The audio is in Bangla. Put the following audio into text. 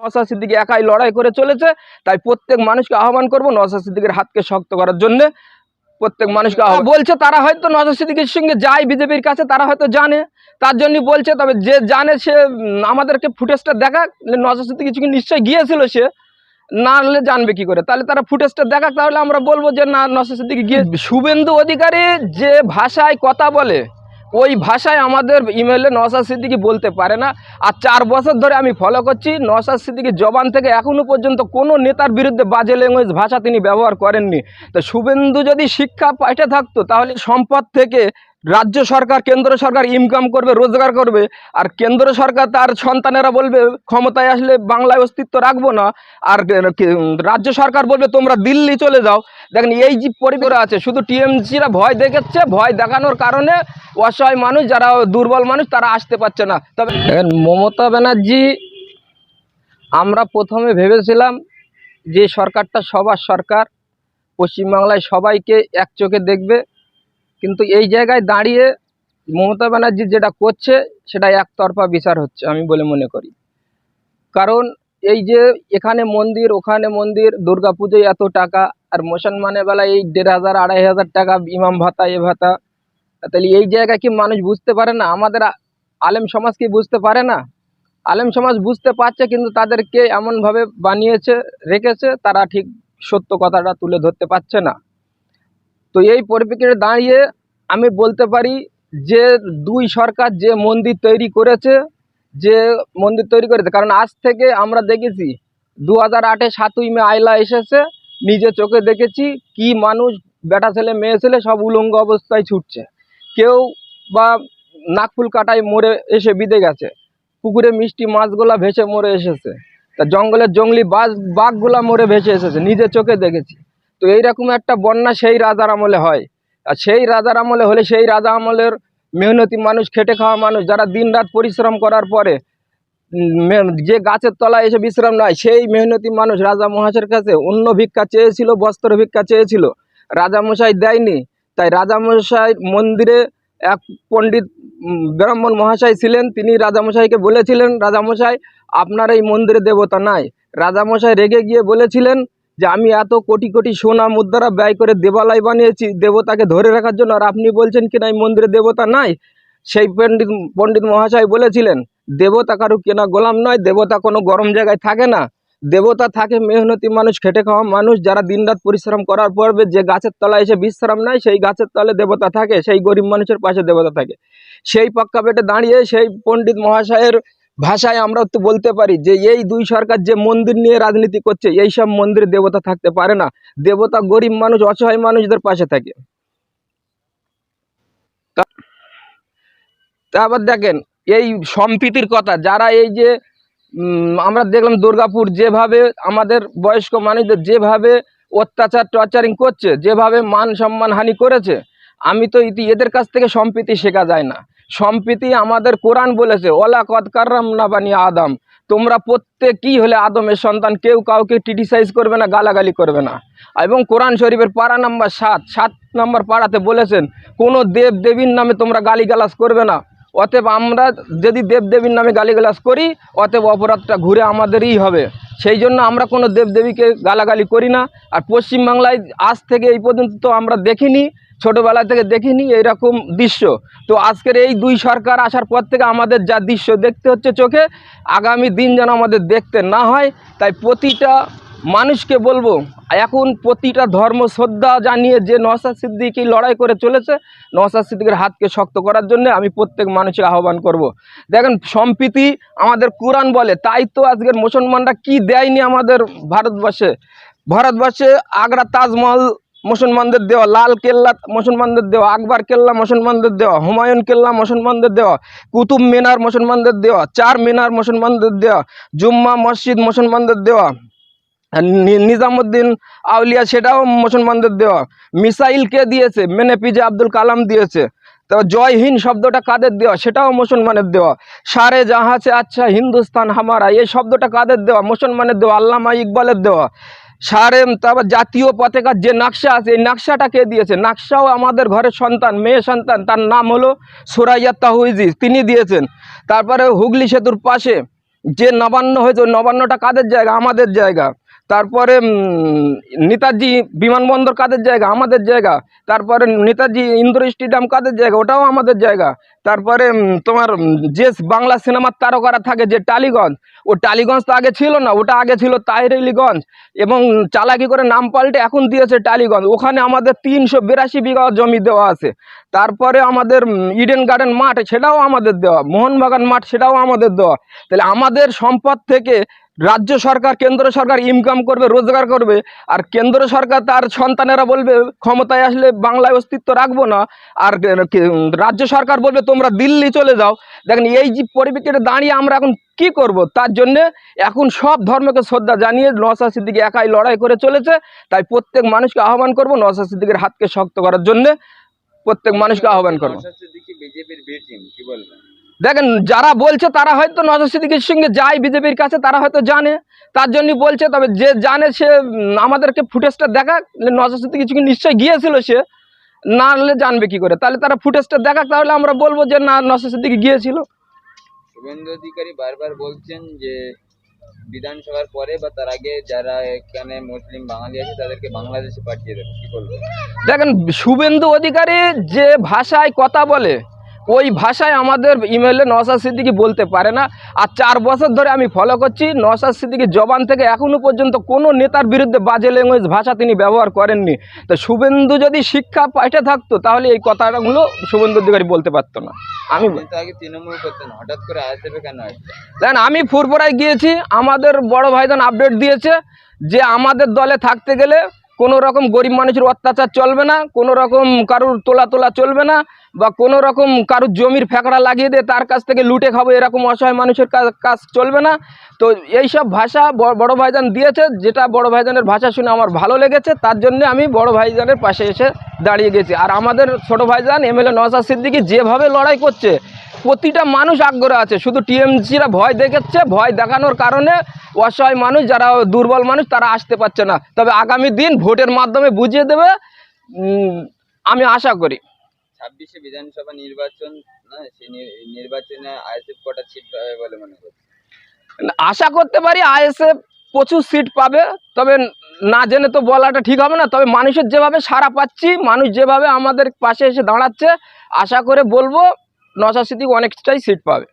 নওশাদ সিদ্দিকি একাই লড়াই করে চলেছে। তাই প্রত্যেক মানুষকে আহ্বান করব নওশাদ সিদ্দিকের হাতকে শক্ত করার জন্য। প্রত্যেক মানুষকে বলছে তারা হয়তো নওশাদ সিদ্দিকির সঙ্গে যায় বিজেপির কাছে, তারা হয়তো জানে। তার জন্য বলছে, তবে যে জানে সে আমাদেরকে ফুটেজটা দেখা নওশাদ সিদ্দিকি নিশ্চয়ই গিয়েছিল সে। না হলে জানবে কি করে। তাহলে তারা ফুটেজটা দেখাক, তাহলে আমরা বলব যে, না, নওশাদ সিদ্দিকি গিয়ে শুভেন্দু অধিকারী যে ভাষায় কথা বলে ওই ভাষায় আমাদের ইমেলে নওশাদ সিদ্দিকি বলতে পারে না। আর চার বছর ধরে আমি ফলো করছি। নওশাদ সিদ্দিকি জবান থেকে এখনও পর্যন্ত কোনো নেতার বিরুদ্ধে বাজে ল্যাঙ্গুয়েজ ভাষা তিনি ব্যবহার করেননি। তো শুভেন্দু যদি শিক্ষা পাইটে থাকতো, তাহলে সম্পদ থেকে রাজ্য সরকার, কেন্দ্র সরকার ইনকাম করবে, রোজগার করবে, আর কেন্দ্র সরকার তার সন্তানেরা বলবে, ক্ষমতায় আসলে বাংলায় অস্তিত্ব রাখব না। আর রাজ্য সরকার বলবে, তোমরা দিল্লি চলে যাও। দেখেন, এই যে পরিবেশ আছে, শুধু টিএমসিরা ভয় দেখাচ্ছে, ভয় দেখানোর কারণে অসহায় মানুষ, যারা দুর্বল মানুষ, তারা আসতে পারছে না। তবে দেখেন, মমতা ব্যানার্জি, আমরা প্রথমে ভেবেছিলাম যে সরকারটা সবার সরকার, পশ্চিমবাংলায় সবাইকে এক চোখে দেখবে কিন্তু এই জায়গায় দাঁড়িয়ে মমতা ব্যানার্জি যেটা করছে, সেটা একতরফা বিচার হচ্ছে, আমি বলে মনে করি। কারণ এই যে এখানে মন্দির, ওখানে মন্দির দুর্গা পুজোয় এত টাকা, আর মুসলমানের বেলায় এই দেড় হাজার, আড়াই হাজার টাকা ইমাম ভাতা, এ ভাতা, তাহলে এই জায়গায় কি মানুষ বুঝতে পারে না? আমাদের আলেম সমাজ কি বুঝতে পারে না? আলেম সমাজ বুঝতে পারছে, কিন্তু তাদেরকে এমনভাবে বানিয়েছে, রেখেছে, তারা ঠিক সত্য কথাটা তুলে ধরতে পারছে না। তো এই পরিপ্রেক্ষিতে দাঁড়িয়ে আমি বলতে পারি যে দুই সরকার যে মন্দির তৈরি করেছে, যে মন্দির তৈরি করেছে, কারণ আজ থেকে আমরা দেখেছি দু হাজার আটে সাতই মে আয়লা এসেছে, নিজে চোখে দেখেছি কি মানুষ বেটা ছেলে, মেয়ে ছেলে সব উলঙ্গ অবস্থায় ছুটছে। কেউ বা নাকফুল কাটায় মরে এসে বিদে গেছে, পুকুরে মিষ্টি মাছগুলা ভেসে মরে এসেছে, তা জঙ্গলের জঙ্গলি বাঘ বাঘগুলা মরে ভেসে এসেছে, নিজে চোখে দেখেছি। তো এইরকম একটা বন্যা সেই রাজার আমলে হয়। আর সেই রাজার আমলে হলে সেই রাজা আমলের মেহনতি মানুষ, খেটে খাওয়া মানুষ, যারা দিনরাত পরিশ্রম করার পরে যে গাছের তলায় এসে বিশ্রাম নয়, সেই মেহনতি মানুষ রাজা মহাশের কাছে অন্য ভিক্ষা চেয়েছিল, বস্ত্র ভিক্ষা চেয়েছিল। রাজা মশাই দেয়নি। তাই রাজা মশাই মন্দিরে এক পণ্ডিত ব্রাহ্মণ মহাশয় ছিলেন। তিনি রাজামশাইকে বলেছিলেন রাজামশাই আপনার এই মন্দিরে দেবতা নাই। রাজামশাই রেগে গিয়ে বলেছিলেন যে আমি এত কোটি কোটি সোনা মুদ্রা ব্যয় করে দেবালয় বানিয়েছি, দেবতাকে ধরে রাখার জন্য, আর আপনি বলছেন কি না, এই মন্দিরে দেবতা নাই? সেই পণ্ডিত পণ্ডিত মহাশয় বলেছিলেন, দেবতা কারও কেনা গোলাম নয়, দেবতা কোনো গরম জায়গায় থাকে না। দেবতা থাকে মেহনতি মানুষ, খেটে খাওয়া মানুষ, যারা দিনরাত পরিশ্রম করার পর্বে যে গাছের তলায় এসে বিশ্রাম নেয়, সেই গাছের তলে দেবতা থাকে, সেই গরিব মানুষের পাশে দেবতা থাকে। সেই পাক্কা পেটে দাঁড়িয়ে সেই পণ্ডিত মহাশয়ের ভাষায় আমরা তো বলতে পারি যে এই দুই সরকার যে মন্দির নিয়ে রাজনীতি করছে, এই সব মন্দিরে দেবতা থাকতে পারে না। দেবতা গরিব মানুষ, অসহায় মানুষদের পাশে থাকে। তা- তা দেখেন, এই সম্প্রীতির কথা, যারা এই যে আমরা দেখলাম দুর্গাপুর যেভাবে আমাদের বয়স্ক মানুষদের যেভাবে অত্যাচার, টর্চারিং করছে, যেভাবে মান সম্মান হানি করেছে আমি তো ইতি এদের কাছ থেকে সম্প্রীতি শেখা যায় না। সম্প্রীতি আমাদের কোরআন বলেছে, ওলা কদ কার্রাম না বানি আদম। তোমরা প্রত্যেক প্রত্যেকই হলে আদমের সন্তান, কেউ কাউকে ক্রিটিসাইজ করবে না, গালাগালি করবে না। এবং কোরআন শরীফের পাড়া নাম্বার সাত সাত নম্বর পাড়াতে বলেছেন, কোনো দেব দেবীর নামে তোমরা গালিগালাজ করবে না। অতএব আমরা যদি দেব দেবীর নামে গালিগালাজ করি, অতএব অপরাধটা ঘুরে আমাদেরই হবে। সেই জন্য আমরা কোনো দেবদেবীকে গালাগালি করি না। আর পশ্চিমবাংলায় আজ থেকে এই পর্যন্ত তো আমরা দেখিনি। ছোটোবেলা থেকে দেখিনি এইরকম দৃশ্য তো আজকের এই দুই সরকার আসার পর থেকে আমাদের যা দৃশ্য দেখতে হচ্ছে চোখে, আগামী দিন যেন আমাদের দেখতে না হয়, তাই প্রতিটা মানুষকে বলব, এখন প্রতিটা ধর্ম শ্রদ্ধা জানিয়ে যে নওশাদ সিদ্দিকি লড়াই করে চলেছে, নওশাদ সিদ্দিকের হাতকে শক্ত করার জন্য আমি প্রত্যেক মানুষকে আহ্বান করব। দেখেন, সম্প্রীতি আমাদের কোরআন বলে, তাই তো আজকের মুসলমানরা কি দেয়নি আমাদের ভারতবর্ষে ভারতবর্ষে আগ্রা তাজমহল মুসলমানদের দেওয়া লাল কেল্লা, মুসলমানদের দেওয়া আকবর কেল্লা, মুসলমানদের দেওয়া হুমায়ুন কেল্লা, মুসলমানদের দেওয়া কুতুব মিনার, মুসলমানদের দেওয়া চার মিনার, মুসলমানদের দেওয়া জুম্মা মসজিদ, মুসলমানদের দেওয়া নিজামুদ্দিন আউলিয়া, সেটাও মুসলমানদের দেওয়া। মিসাইল কে দিয়েছে? মেনে পিজে আব্দুল কালাম দিয়েছে। তো জয় হিন্দ শব্দটা কাদের দেওয়া? সেটাও মুসলমানের দেওয়া। সারে জাহাজে আচ্ছা হিন্দুস্তান হামারা, এই শব্দটা কাদের দেওয়া? মুসলমানের দেওয়া। আল্লামা ইকবালের দেওয়া। সারে তারপর জাতীয় পতাকার যে নকশা আছে, এই নকশাটা কে দিয়েছে? নকশাও আমাদের ঘরের সন্তান, মেয়ে সন্তান, তার নাম হলো সুরাইয়া তাহুইজি, তিনি দিয়েছেন। তারপরে হুগলি সেতুর পাশে যে নবান্ন হয়েছে নবান্নটা কাদের জায়গা? আমাদের জায়গা। তারপরে নেতাজি বিমানবন্দর কাদের জায়গা? আমাদের জায়গা। তারপরে নেতাজি ইন্দ্র স্টেডিয়াম কাদের জায়গা? ওটাও আমাদের জায়গা। তারপরে তোমার যে বাংলা সিনেমার তারকারা থাকে যে টালিগঞ্জ, ও টালিগঞ্জ তো আগে ছিল না, ওটা আগে ছিল তাহিরেলিগঞ্জ এবং চালাকি করে নাম পাল্টে এখন দিয়েছে টালিগঞ্জ। ওখানে আমাদের তিনশো বিরাশি বিঘা জমি দেওয়া আছে। তারপরে আমাদের ইডেন গার্ডেন মাঠ, সেটাও আমাদের দেওয়া। মোহনবাগান মাঠ, সেটাও আমাদের দেওয়া। তাহলে আমাদের সম্পদ থেকে রাজ্য সরকার, কেন্দ্র সরকার ইনকাম করবে, রোজগার করবে, আর কেন্দ্র সরকার তার সন্তানেরা বলবে, ক্ষমতায় আসলে বাংলায় অস্তিত্ব রাখব না। আর রাজ্য সরকার বলবে, তোমরা দিল্লি চলে যাও। দেখেন, এই যে পরিপ্রেক্ষিতে দাঁড়িয়ে আমরা এখন কি করব? তার জন্যে এখন সব ধর্মকে শ্রদ্ধা জানিয়ে নওশা সিদ্দিকে একাই লড়াই করে চলেছে। তাই প্রত্যেক মানুষকে আহ্বান করব নওশা সিদ্দিকের হাতকে শক্ত করার জন্যে। প্রত্যেক মানুষকে আহ্বান করব। বিজেপির দেখেন যারা বলছে তারা হয়তো নজর সিদ্দিকের সঙ্গে যায় বিজেপির কাছে তারা হয়তো জানে। তার জন্যই বলছে তবে যে জানে সে আমাদেরকে ফুটেজটা দেখা নজর সিদ্দিকির সঙ্গে নিশ্চয়ই গিয়েছিল সে না হলে জানবে কি করে। তাহলে তারা ফুটেজটা দেখাক তাহলে আমরা বলব যে না নজর সিদ্দিকি গিয়েছিল। শুভেন্দু অধিকারী বারবার বলছেন যে বিধানসভার পরে বা তার আগে যারা এখানে মুসলিম বাঙালি আছে তাদেরকে বাংলাদেশে পাঠিয়ে দেবে কি বলবেন? দেখেন শুভেন্দু অধিকারী যে ভাষায় কথা বলে ওই ভাষায় আমাদের ইমেলে নওশাদ সিদ্দিকি বলতে পারে না। আর চার বছর ধরে আমি ফলো করছি। নওশাদ সিদ্দিকির জবান থেকে এখনও পর্যন্ত কোনো নেতার বিরুদ্ধে বাজে ল্যাঙ্গুয়েজ ভাষা তিনি ব্যবহার করেননি। তো শুভেন্দু যদি শিক্ষা পাইতে থাকতো তাহলে এই কথাগুলো শুভেন্দু অধিকারী বলতে পারতো না। আমি তৃণমূল করতেন হঠাৎ করে আইএসএফে কেন আমি ফুরপুরায় গিয়েছি আমাদের বড় ভাইজান আপডেট দিয়েছে যে আমাদের দলে থাকতে গেলে কোনো রকম গরিব মানুষের অত্যাচার চলবে না কোনো রকম কারুর তোলা তোলা চলবে না। বা কোনো রকম কারুর জমির ফ্যাকড়া লাগিয়ে দিয়ে তার কাছ থেকে লুটে খাব, এরকম অসহায় মানুষের কাজ- চলবে না। তো এইসব ভাষা ব- বড় ভাইজান দিয়েছে, যেটা বড় ভাইজানের ভাষা শুনে আমার ভালো লেগেছে, তার জন্য আমি বড় ভাইজানের পাশে এসে দাঁড়িয়ে গেছি। আর আমাদের ছোট ভাইজান এমএলএ নওশাদ সিদ্দিকি যেভাবে লড়াই করছে, প্রতিটা মানুষ আগ্রহ আছে, শুধু টিএমসিরা ভয় দেখাচ্ছে ভয় দেখানোর কারণে অসহায় মানুষ যারা দুর্বল মানুষ তারা আসতে পারছে না। তবে আগামী দিন ভোটের মাধ্যমে বুঝিয়ে দেবে আমি আশা করি। ছাব্বিশে বিধানসভা নির্বাচন না সেই নির্বাচনে আইএসএফ কটা সিট পাবে বলে মনে করছে আশা করতে পারি আইএসএফ প্রচুর সিট পাবে তবে না জেনে তো বলাটা ঠিক হবে না। তবে মানুষের যেভাবে সারা পাচ্ছি মানুষ যেভাবে আমাদের পাশে এসে দাঁড়াচ্ছে আশা করে বলব নশা সিদ্দিক অনেকটাই সিট পাবে।